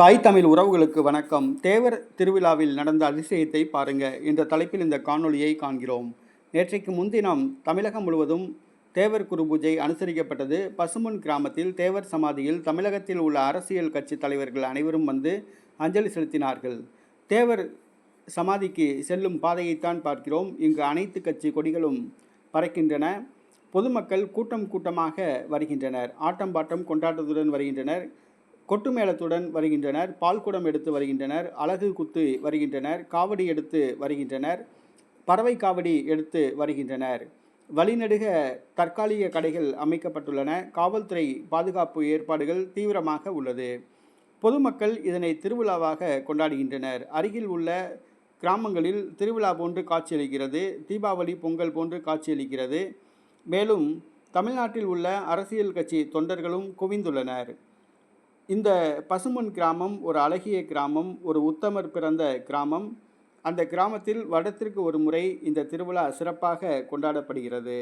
தாய் தமிழ் உறவுகளுக்கு வணக்கம். தேவர் திருவிழாவில் நடந்த அதிசயத்தை பாருங்க. என்ற தலைப்பில் இந்த காணொளியை காண்கிறோம். நேற்றைக்கு முன்தினம் தமிழகம் முழுவதும் தேவர் குரு பூஜை அனுசரிக்கப்பட்டது. பசுமன் கிராமத்தில் தேவர் சமாதியில் தமிழகத்தில் உள்ள அரசியல் கட்சி தலைவர்கள் அனைவரும் வந்து அஞ்சலி செலுத்தினார்கள். தேவர் சமாதிக்கு செல்லும் பாதையைத்தான் பார்க்கிறோம். இங்கு அனைத்து கட்சி கொடிகளும் பறக்கின்றன. பொதுமக்கள் கூட்டம் கூட்டமாக வருகின்றனர். ஆட்டம் பாட்டம் கொண்டாட்டத்துடன் வருகின்றனர். கொட்டு மேளத்துடன் வருகின்றனர் பால்குடம் எடுத்து வருகின்றனர் அழகு குத்து வருகின்றனர் காவடி எடுத்து வருகின்றனர் பறவை காவடி எடுத்து வருகின்றனர். வழிநடுக தற்காலிக கடைகள் அமைக்கப்பட்டுள்ளன. காவல்துறை பாதுகாப்பு ஏற்பாடுகள் தீவிரமாக உள்ளது. பொதுமக்கள் இதனை திருவிழாவாக கொண்டாடுகின்றனர். அருகில் உள்ள கிராமங்களில் திருவிழா போன்று காட்சியளிக்கிறது. தீபாவளி பொங்கல் போன்று காட்சியளிக்கிறது. மேலும் தமிழ்நாட்டில் உள்ள அரசியல் கட்சி தொண்டர்களும் குவிந்துள்ளனர். இந்த பசுமன் கிராமம் ஒரு அழகிய கிராமம் ஒரு உத்தமர் பிறந்த கிராமம். அந்த கிராமத்தில் வருடத்திற்கு ஒரு முறை இந்த திருவிழா சிறப்பாக கொண்டாடப்படுகிறது.